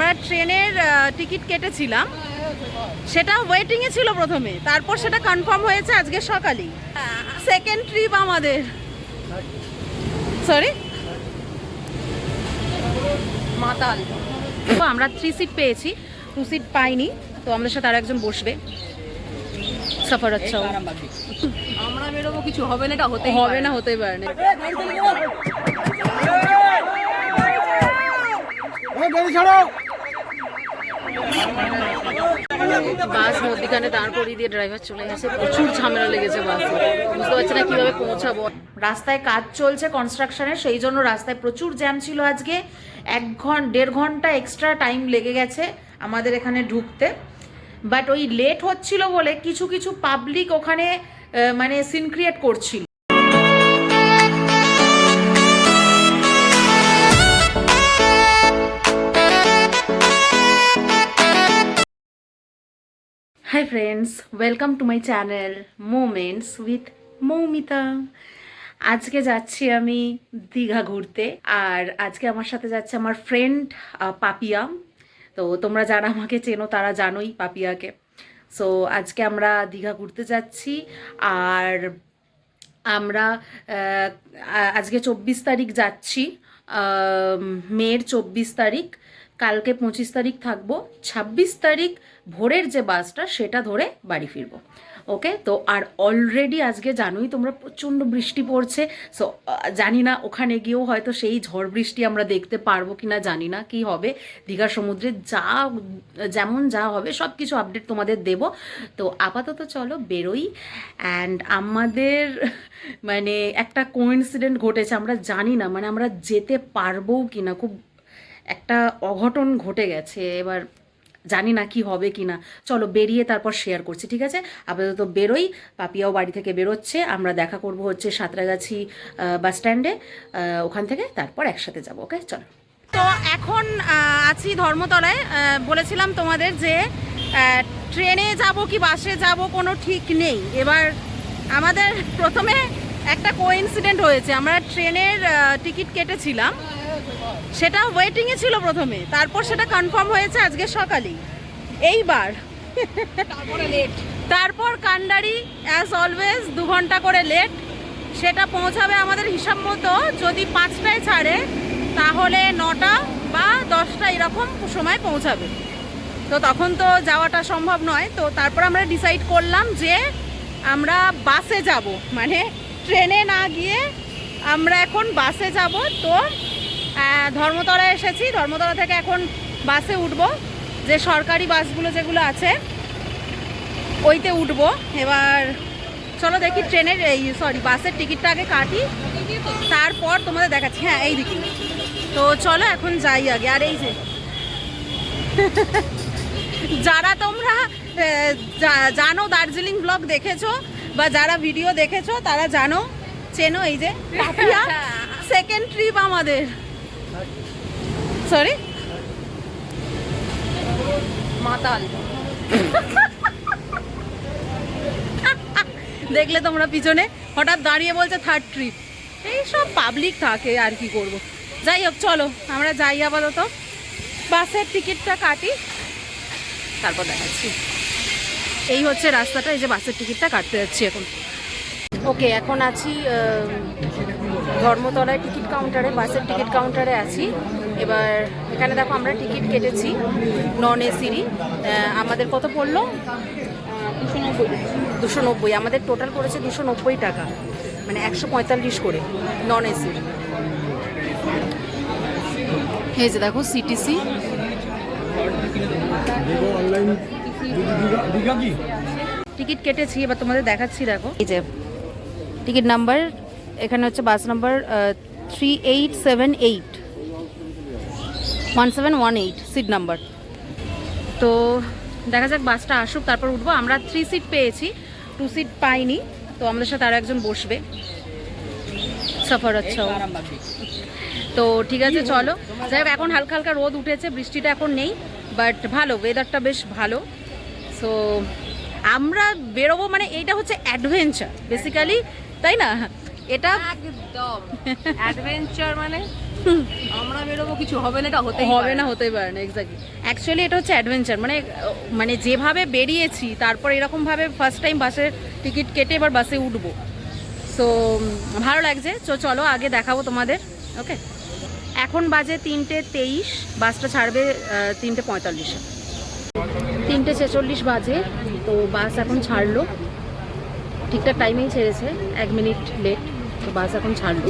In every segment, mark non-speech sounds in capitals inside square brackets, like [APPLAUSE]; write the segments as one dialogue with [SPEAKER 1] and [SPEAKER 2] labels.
[SPEAKER 1] আমরা ট্রেনের টিকিট কেটেছিলাম সেটা ওয়েটিংয়ে ছিল প্রথমে তারপর সেটা কনফার্ম হয়েছে আজকে সকালেই সেকেন্ড ট্রিপ আমাদের সরি
[SPEAKER 2] মাতাল
[SPEAKER 1] তো আমরা থ্রি সিট পেয়েছি টু সিট পাইনি তো আমাদের সাথে আর একজন বসবে সফর আচ্ছা
[SPEAKER 2] আমরা বেরোবো কিছু হবে না এটা হতে
[SPEAKER 1] হবে না হতেই পারে না
[SPEAKER 3] গাড়ি ছাড়ো
[SPEAKER 1] বাস মধ্যিখানে দাঁড় করিয়ে দিয়ে ড্রাইভার চলে গেছে। প্রচুর ঝামেলা লেগেছে বাসে। বুঝতে পারছি না কীভাবে পৌঁছাবো। রাস্তায় কাজ চলছে কনস্ট্রাকশনের সেই জন্য রাস্তায় প্রচুর জ্যাম ছিল আজকে। এক ঘণ্টা দেড় ঘণ্টা এক্সট্রা টাইম লেগে গেছে আমাদের এখানে ঢুকতে। বাট ওই লেট হচ্ছিল বলে কিছু কিছু পাবলিক ওখানে মানে সিন ক্রিয়েট করছিল। Hi friends welcome to my channel moments with Moumita আজকে যাচ্ছি আমি দীঘা ঘুরতে, আর আজকে আমার সাথে যাচ্ছে আমার ফ্রেন্ড পাপিয়া। তো তোমরা যারা আমাকে চেনো তারা জানোই পাপিয়াকে। সো আজকে আমরা দীঘা ঘুরতে যাচ্ছি, আর আমরা আজকে চব্বিশ তারিখ যাচ্ছি মের চব্বিশ তারিখ। কালকে পঁচিশ তারিখ থাকব, ছাব্বিশ তারিখ ভোরের যে বাসটা সেটা ধরে বাড়ি ফিরবো। ওকে? তো আর অলরেডি আজকে জানোই তোমরা প্রচণ্ড বৃষ্টি পড়ছে সো জানি না ওখানে গিয়েও হয়তো সেই ঝড় বৃষ্টি আমরা দেখতে পারব কি না জানি না কি হবে। দীঘা সমুদ্রে যা, যেমন যা হবে সব কিছু আপডেট তোমাদের দেব। তো আপাতত চলো বেরোই অ্যান্ড আমাদের মানে একটা কোইন্সিডেন্ট ঘটেছে, আমরা জানি না মানে আমরা যেতে পারবও কি না খুব একটা অঘটন ঘটে গেছে, এবার জানি না কি হবে কি না। চলো বেরিয়ে তারপর শেয়ার করছি, ঠিক আছে? আপাতত বেরোই, পাপিয়াও বাড়ি থেকে বেরোচ্ছে, আমরা দেখা করব হচ্ছে সাঁতরাগাছি বাস স্ট্যান্ডে ওখান থেকে তারপর একসাথে যাব ওকে চলো। তো এখন আছি ধর্মতলায় বলেছিলাম তোমাদের যে ট্রেনে যাব কি বাসে যাব কোনো ঠিক নেই। এবার আমাদের প্রথমে একটা কোইন্সিডেন্ট হয়েছে, আমরা ট্রেনের টিকিট কেটেছিলাম। সেটা ওয়েটিংয়ে ছিল প্রথমে। তারপর সেটা কনফার্ম হয়েছে আজকে সকালেই। এইবার।
[SPEAKER 2] লেট
[SPEAKER 1] তারপর কান্ডারি অ্যাজ অলওয়েজ দু ঘণ্টা করে লেট সেটা পৌঁছাবে আমাদের হিসাব মতো যদি পাঁচটায় ছাড়ে তাহলে নটা বা দশটা এরকম সময় পৌঁছাবে। তো তখন তো যাওয়াটা সম্ভব নয়। তো তারপর আমরা ডিসাইড করলাম যে আমরা বাসে যাব। মানে ট্রেনে না গিয়ে আমরা এখন বাসে যাব। তো আহ, ধর্মতলায় এসেছি। ধর্মতলা থেকে এখন বাসে উঠবো। যে সরকারি বাসগুলো যেগুলো আছে ওইতে উঠবো। এবার চলো দেখি ট্রেনের এই সরি বাসের টিকিটটা আগে কাটি। তারপর তোমাদের দেখাচ্ছি। হ্যাঁ এই দিকে। তো চলো এখন যাই আগে। আর এই যে [LAUGHS] যারা তোমরা জানো দার্জিলিং ব্লগ দেখেছ বা যারা ভিডিও দেখেছ তারা জানো চেনো এই যে [LAUGHS] সেকেন্ড ট্রিপ আমাদের। সরি
[SPEAKER 2] মাতাল। [LAUGHS]
[SPEAKER 1] দেখলে তোমরা পিছনে হঠাৎ দাঁড়িয়ে বলছে থার্ড ট্রিপ এই সব পাবলিক থাকে আর কি করব। যাই হোক চলো আমরা যাই আপাতত। বাসের টিকিটটা কাটি তারপর দেখাচ্ছি। এই হচ্ছে রাস্তাটা এই যে বাসের টিকিটটা কাটতে যাচ্ছি এখন। ওকে এখন আছি ধর্মতলায় টিকিট কাউন্টারে, বাসের টিকিট কাউন্টারে আছি। এবার এখানে দেখো আমরা টিকিট কেটেছি নন এসিরই আমাদের কত পড়ল?
[SPEAKER 2] দুশো নব্বই।
[SPEAKER 1] আমাদের টোটাল পড়েছে দুশো নব্বই টাকা। মানে একশো পঁয়তাল্লিশ করে নন এসি এই যে দেখো সিটিসি। টিকিট কেটেছি, এবার তোমাদের দেখাচ্ছি, দেখো। এই যে টিকিট নাম্বার এখানে হচ্ছে bus number three eight seven eight one seven one eight seat number তো দেখা যাক বাসটা আসুক, তারপর উঠবো। আমরা থ্রি সিট পেয়েছি টু সিট পাইনি, তো আমাদের সাথে আরও একজন বসবে। সফর হচ্ছে তো ঠিক আছে, চলো। যাই হোক, এখন হালকা হালকা রোদ উঠেছে, বৃষ্টিটা এখন নেই বাট ভালো ওয়েদারটা বেশ ভালো। সো আমরা বেরোবো মানে এইটা হচ্ছে অ্যাডভেঞ্চার বেসিক্যালি তাই না? এটা
[SPEAKER 2] একদম। অ্যাডভেঞ্চার মানে আমরা বেরোবো কিছু হবে না এটা হতেই
[SPEAKER 1] হবে না হতেই পারে না এক্স্যাক্টলি অ্যাকচুয়ালি এটা হচ্ছে অ্যাডভেঞ্চার মানে মানে যেভাবে বেরিয়েছি তারপর এরকমভাবে ফার্স্ট টাইম বাসের টিকিট কেটে এবার বাসে উঠবো। সো ভালো লাগছে। তো চলো আগে দেখাবো তোমাদের ওকে এখন বাজে তিনটে তেইশ বাসটা ছাড়বে তিনটে পঁয়তাল্লিশে। তিনটে ছেচল্লিশ বাজে তো বাস এখন ছাড়লো। ঠিকঠাক টাইমেই ছেড়েছে এক মিনিট লেট তো বাস এখন ছাড়লো।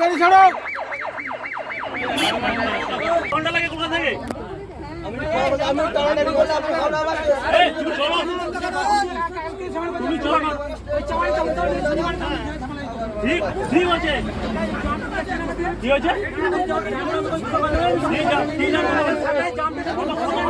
[SPEAKER 3] গাড়ি ছাড়ো।
[SPEAKER 4] ঠিক আছে? ঠিক আছে।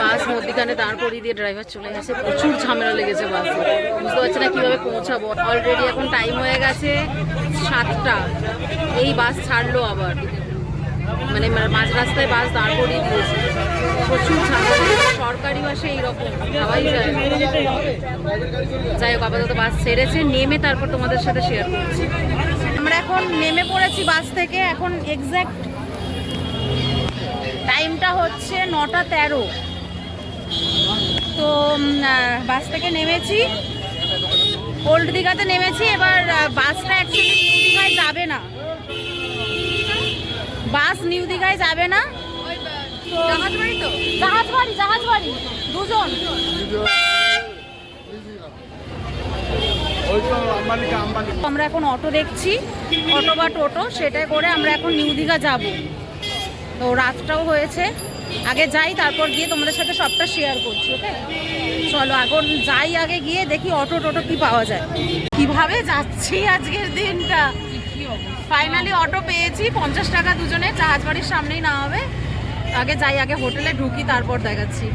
[SPEAKER 1] বাস মধ্যিখানে দাঁড় করিয়ে দিয়ে ড্রাইভার চলে গেছে। প্রচুর ঝামেলা লেগেছে বাসে। বুঝতে পারছি না কীভাবে পৌঁছাবো। অলরেডি এখন টাইম হয়ে গেছে সাতটা। এই বাস ছাড়লো আবার। মানে মাঝ রাস্তায় বাস দাঁড় করিয়ে দিয়েছে। প্রচুর ঝামেলা সরকারি বাসে এইরকম ভাবাই যায়। যাই হোক আপাতত বাস ছেড়েছে। নেমে তারপর তোমাদের সাথে শেয়ার করছি। আমরা এখন নেমে পড়েছি বাস থেকে। এখন এক্স্যাক্ট টাইমটা হচ্ছে নটা তেরো। তো বাস থেকে নেমেছি। ওল্ড দীঘাতে নেমেছি, এবার বাসটা অ্যাকচুয়ালি নিউ দীঘায় যাবে না। বাস নিউ দীঘায় যাবে না। আমরা এখন অটো দেখছি, অটো বা টোটো, সেটাই করে আমরা এখন নিউ দীঘা যাব। তো রাতটাও হয়েছে। আগে যাই, তারপর গিয়ে তোমাদের সাথে সবটা শেয়ার করছি ওকে চলো, এখন যাই আগে গিয়ে দেখি অটো টোটো কি পাওয়া যায়। কীভাবে যাচ্ছি আজকের দিনটা? ফাইনালি অটো পেয়েছি, পঞ্চাশ টাকা দুজনে জাহাজবাড়ির সামনেই না হবে। আগে যাই, আগে হোটেলে ঢুকি, তারপর দেখাচ্ছি।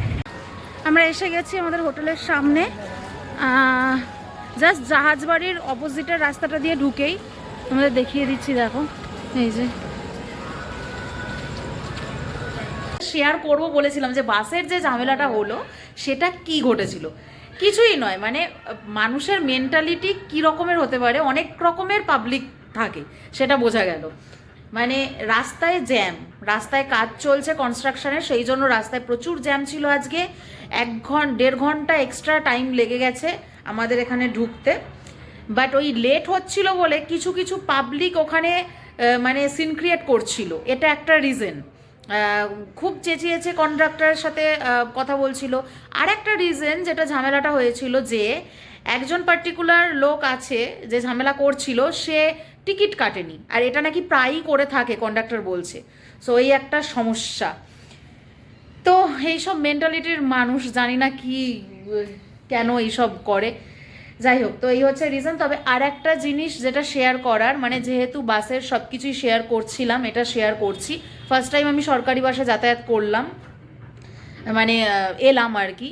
[SPEAKER 1] আমরা এসে গেছি আমাদের হোটেলের সামনে। জাস্ট জাহাজবাড়ির অপোজিটের রাস্তাটা দিয়ে ঢুকেই। তোমাদের দেখিয়ে দিচ্ছি, দেখো। এই যে। শেয়ার করব বলেছিলাম যে বাসের যে ঝামেলাটা হলো, সেটা কি ঘটেছিল? কিছুই নয় মানে মানুষের মেন্টালিটি কি রকমের হতে পারে, অনেক রকমের পাবলিক থাকে, সেটা বোঝা গেল। মানে রাস্তায় জ্যাম রাস্তায় কাজ চলছে কনস্ট্রাকশনের সেই জন্য রাস্তায় প্রচুর জ্যাম ছিল আজকে। এক ঘণ্টা দেড় ঘণ্টা এক্সট্রা টাইম লেগে গেছে আমাদের এখানে ঢুকতে। বাট ওই লেট হচ্ছিল বলে কিছু কিছু পাবলিক ওখানে মানে সিন ক্রিয়েট করছিল। এটা একটা রিজন খুব চেঁচিয়েছে কন্ডাক্টরের সাথে কথা বলছিল। আর একটা রিজন যেটা ঝামেলাটা হয়েছিল যে, একজন পার্টিকুলার লোক আছে যে ঝামেলা করছিল, সে টিকিট কাটেনি। আর এটা নাকি প্রায়ই করে থাকে কন্ডাক্টর বলছে। সো এই একটা সমস্যা। তো, এইসব মেন্টালিটির মানুষ জানি না কি, কেন এইসব করে। যাই হোক, তো এই হচ্ছে রিজন তবে আর একটা জিনিস যেটা শেয়ার করার মানে যেহেতু বাসের সব কিছুই শেয়ার করছিলাম, এটা শেয়ার করছি। ফার্স্ট টাইম আমি সরকারি বাসে যাতায়াত করলাম মানে এলাম আর কি।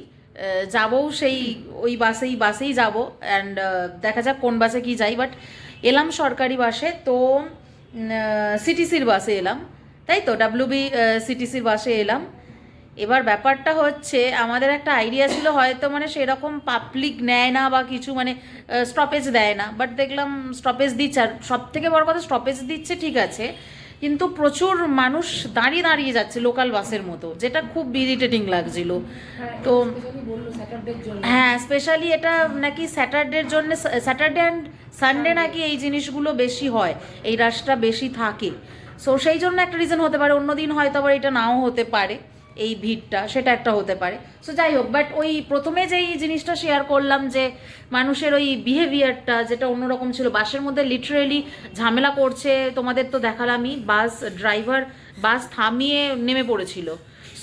[SPEAKER 1] যাবও সেই, ওই বাসেই বাসেই যাব। অ্যান্ড দেখা যাক কোন বাসে কি যাই। বাট এলাম সরকারি বাসে, তো সিটিসির বাসে এলাম। তাই তো? ডাব্লিউবি সিটিসির বাসে এলাম। এবার ব্যাপারটা হচ্ছে আমাদের একটা আইডিয়া ছিল হয়তো মানে সেরকম পাবলিক নেয় না বা কিছু মানে স্টপেজ দেয় না। বাট দেখলাম স্টপেজ দিচ্ছে আর সব থেকে বড় কথা স্টপেজ দিচ্ছে ঠিক আছে কিন্তু প্রচুর মানুষ দাঁড়িয়ে দাঁড়িয়ে যাচ্ছে লোকাল বাসের মতো যেটা খুব ইরিটেটিং লাগছিল। তো হ্যাঁ স্পেশালি এটা নাকি স্যাটারডের জন্য স্যাটারডে অ্যান্ড সানডে নাকি এই জিনিসগুলো বেশি হয় এই রাশটা বেশি থাকে। সো সেই জন্য একটা রিজন হতে পারে অন্যদিন হয়তো আবার এটা নাও হতে পারে। এই ভিড়টা, সেটা একটা হতে পারে। সো যাই হোক বাট ওই প্রথমে যেই জিনিসটা শেয়ার করলাম যে মানুষের ওই বিহেভিয়ারটা যেটা অন্যরকম ছিল, বাসের মধ্যে লিটারেলি ঝামেলা করছে, তোমাদের তো দেখালামই, বাস ড্রাইভার বাস থামিয়ে নেমে পড়েছিল।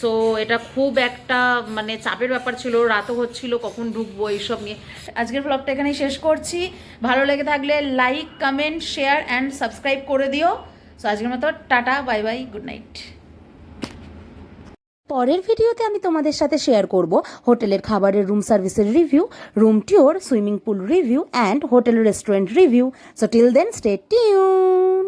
[SPEAKER 1] সো এটা খুব একটা মানে চাপের ব্যাপার ছিল, রাতও হচ্ছিল, কখন ঢুকবো এইসব নিয়ে। আজকের ব্লগটা এখানেই শেষ করছি। ভালো লেগে থাকলে like comment share and subscribe করে দিও। সো আজকের মতো tata bye bye good night পরের ভিডিওতে আমি তোমাদের সাথে শেয়ার করব হোটেলের খাবারের রুম সার্ভিসের review room টিওর swimming pool review and hotel restaurant review so till then stay tune